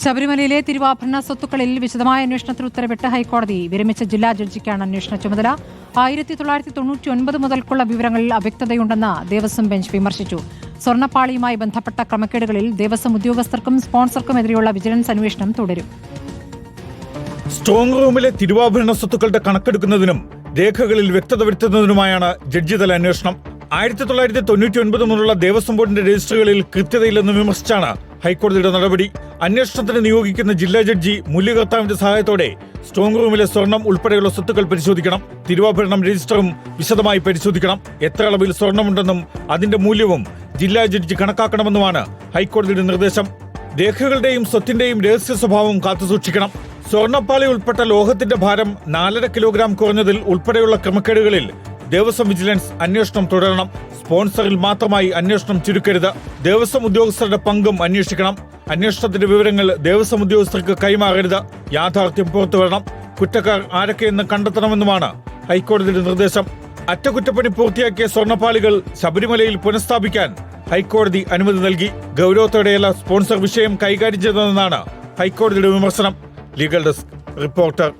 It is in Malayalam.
ശബരിമലയിലെ തിരുവാഭരണ സ്വത്തുക്കളിൽ വിശദമായ അന്വേഷണത്തിന് ഉത്തരവിട്ട് ഹൈക്കോടതി വിരമിച്ച ജില്ലാ ജഡ്ജിക്കാണ് അന്വേഷണ ചുമതല. ആയിരത്തി തൊള്ളായിരത്തി തൊണ്ണൂറ്റി ഒൻപത് മുതൽക്കുള്ള വിവരങ്ങളിൽ അവ്യക്തതയുണ്ടെന്ന് ദേവസ്വം ബെഞ്ച് വിമർശിച്ചു. സ്വർണപ്പാളിയുമായി ബന്ധപ്പെട്ട ക്രമക്കേടുകളിൽ ദേവസ്വം ഉദ്യോഗസ്ഥർക്കും സ്പോൺസർക്കുമെതിരെയുള്ള വിജിലൻസ് അന്വേഷണം തുടരും. സ്ട്രോങ് റൂമിലെ തിരുവാഭരണ സ്വത്തുക്കളുടെ കണക്കെടുക്കുന്നതിനും രേഖകളിൽ വ്യക്തത വരുത്തുന്നതിനുമായാണ് ജഡ്ജിതല അന്വേഷണം. ആയിരത്തി തൊള്ളായിരത്തി തൊണ്ണൂറ്റി ഒൻപത് മുതലുള്ള ദേവസ്വം ബോർഡിന്റെ രജിസ്റ്ററുകളിൽ കൃത്യതയില്ലെന്ന് വിമർശിച്ചാണ് ഹൈക്കോടതിയുടെ നടപടി. അന്വേഷണത്തിന് നിയോഗിക്കുന്ന ജില്ലാ ജഡ്ജി മൂല്യകർത്താവിന്റെ സഹായത്തോടെ സ്ട്രോങ് റൂമിലെ സ്വർണം ഉൾപ്പെടെയുള്ള സ്വത്തുക്കൾ പരിശോധിക്കണം. തിരുവാഭരണം രജിസ്റ്ററും വിശദമായി പരിശോധിക്കണം. എത്ര അളവിൽ സ്വർണമുണ്ടെന്നും അതിന്റെ മൂല്യവും ജില്ലാ ജഡ്ജി കണക്കാക്കണമെന്നുമാണ് ഹൈക്കോടതിയുടെ നിർദ്ദേശം. രേഖകളുടെയും സ്വത്തിന്റെയും രഹസ്യ സ്വഭാവം കാത്തുസൂക്ഷിക്കണം സ്വർണപ്പാളി ഉൾപ്പെട്ട ലോഹത്തിന്റെ ഭാരം നാലര കിലോഗ്രാം കുറഞ്ഞതിൽ ഉൾപ്പെടെയുള്ള ക്രമക്കേടുകളിൽ ദേവസ്വം വിജിലൻസ് അന്വേഷണം തുടരണം. സ്പോൺസറിൽ മാത്രമായി അന്വേഷണം ചുരുക്കരുത്. ദേവസ്വം ഉദ്യോഗസ്ഥരുടെ പങ്കും അന്വേഷിക്കണം. അന്വേഷണത്തിന്റെ വിവരങ്ങൾ ദേവസ്വം ഉദ്യോഗസ്ഥർക്ക് കൈമാറരുത്. യാഥാർത്ഥ്യം പുറത്തുവരണം. കുറ്റക്കാർ ആരൊക്കെയെന്ന് കണ്ടെത്തണമെന്നുമാണ് ഹൈക്കോടതിയുടെ നിർദ്ദേശം. അറ്റകുറ്റപ്പണി പൂർത്തിയാക്കിയ സ്വർണപ്പാളികൾ ശബരിമലയിൽ പുനഃസ്ഥാപിക്കാൻ ഹൈക്കോടതി അനുമതി നൽകി. ഗൗരവത്തോടെയുള്ള സ്പോൺസർ വിഷയം കൈകാര്യം ചെയ്തതെന്നാണ് ഹൈക്കോടതിയുടെ വിമർശനം. Legal desk reporter